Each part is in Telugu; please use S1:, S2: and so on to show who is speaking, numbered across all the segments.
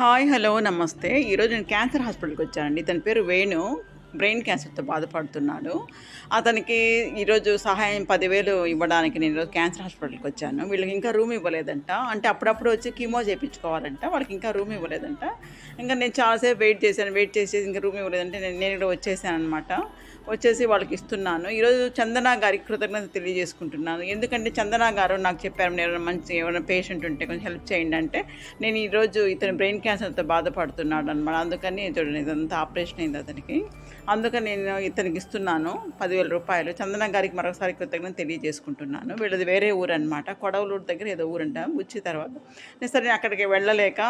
S1: హాయ్ హలో నమస్తే. ఈరోజు నేను క్యాన్సర్ హాస్పిటల్కి వచ్చానండి. తన పేరు వేణు. బ్రెయిన్ క్యాన్సర్తో బాధపడుతున్నాడు. అతనికి ఈరోజు సహాయం పదివేలు ఇవ్వడానికి నేను ఈరోజు క్యాన్సర్ హాస్పిటల్కి వచ్చాను. వీళ్ళకి ఇంకా రూమ్ ఇవ్వలేదంట. అంటే అప్పుడప్పుడు వచ్చి కీమో చేయించుకోవాలంట. వాళ్ళకి ఇంకా రూమ్ ఇవ్వలేదంట. ఇంకా నేను చాలాసేపు వెయిట్ చేశాను. వెయిట్ చేసి ఇంకా రూమ్ ఇవ్వలేదంటే నేను నేను ఇక్కడ వచ్చేసాను అనమాట వచ్చేసి వాళ్ళకి ఇస్తున్నాను. ఈరోజు చందన గారికి కృతజ్ఞత తెలియజేసుకుంటున్నాను. ఎందుకంటే చందన గారు నాకు చెప్పారు నేను ఎవరైనా మంచి ఎవరైనా పేషెంట్ ఉంటే కొంచెం హెల్ప్ చేయండి అంటే నేను ఈరోజు ఇతను బ్రెయిన్ క్యాన్సర్తో బాధపడుతున్నాడు అనమాట అందుకని చూడండి ఇదంతా ఆపరేషన్ అయింది అతనికి. అందుకని నేను ఇతనికి ఇస్తున్నాను పదివేల రూపాయలు. చందన గారికి మరొకసారి కృతజ్ఞత తెలియజేసుకుంటున్నాను. వీళ్ళది వేరే ఊరు అనమాట కొడవలూరు దగ్గర ఏదో ఊరంట. వచ్చి తర్వాత. నేను సరే నేను అక్కడికి వెళ్ళలేక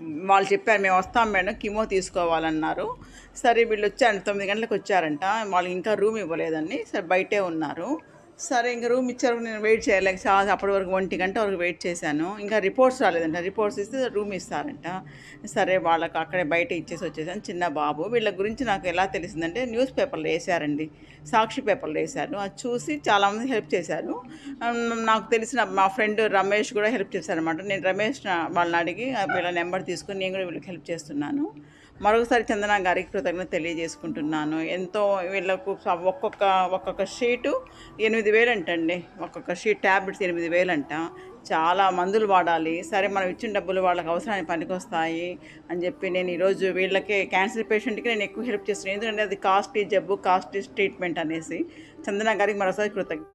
S1: వాళ్ళు చెప్పారు మేము వస్తాం మేడం కిమో తీసుకోవాలన్నారు. సరే వీళ్ళు వచ్చారు తొమ్మిది గంటలకు వచ్చారంట. వాళ్ళు ఇంకా రూమ్ ఇవ్వలేదండి సరే బయటే ఉన్నారు. సరే ఇంకా రూమ్ ఇచ్చారు నేను వెయిట్ చేయలేక చాలా అప్పటి వరకు ఒంటి గంట వరకు వెయిట్ చేశాను. ఇంకా రిపోర్ట్స్ రాలేదంట. రిపోర్ట్స్ ఇస్తే రూమ్ ఇస్తారంట. సరే వాళ్ళకు అక్కడే బయట ఇచ్చేసి వచ్చేసాను. చిన్న బాబు వీళ్ళ గురించి నాకు ఎలా తెలిసిందంటే న్యూస్ పేపర్లు వేశారండి. సాక్షి పేపర్లు వేశారు. అది చూసి చాలామంది హెల్ప్ చేశారు. నాకు తెలిసిన మా ఫ్రెండ్ రమేష్ కూడా హెల్ప్ చేశారనమాట నేను రమేష్ వాళ్ళని అడిగి వీళ్ళ నెంబర్ తీసుకుని నేను కూడా వీళ్ళకి హెల్ప్ చేస్తున్నాను. మరొకసారి చందన గారికి కృతజ్ఞత తెలియజేసుకుంటున్నాను. ఎంతో వీళ్ళకు ఒక్కొక్క ఒక్కొక్క షీటు ఎనిమిది వేలు అంటండి ఒక్కొక్క షీట్ ట్యాబ్లెట్స్ ఎనిమిది వేలు అంట చాలా మందులు వాడాలి. సరే మనం ఇచ్చిన డబ్బులు వాళ్ళకి అవసరానికి పనికొస్తాయి అని చెప్పి నేను ఈరోజు వీళ్ళకి క్యాన్సర్ పేషెంట్కి నేను ఎక్కువ హెల్ప్ చేస్తున్నాను. ఎందుకంటే అది కాస్ట్లీ జబ్బు కాస్ట్లీ ట్రీట్మెంట్ అనేసి చందన గారికి మరోసారి కృతజ్ఞత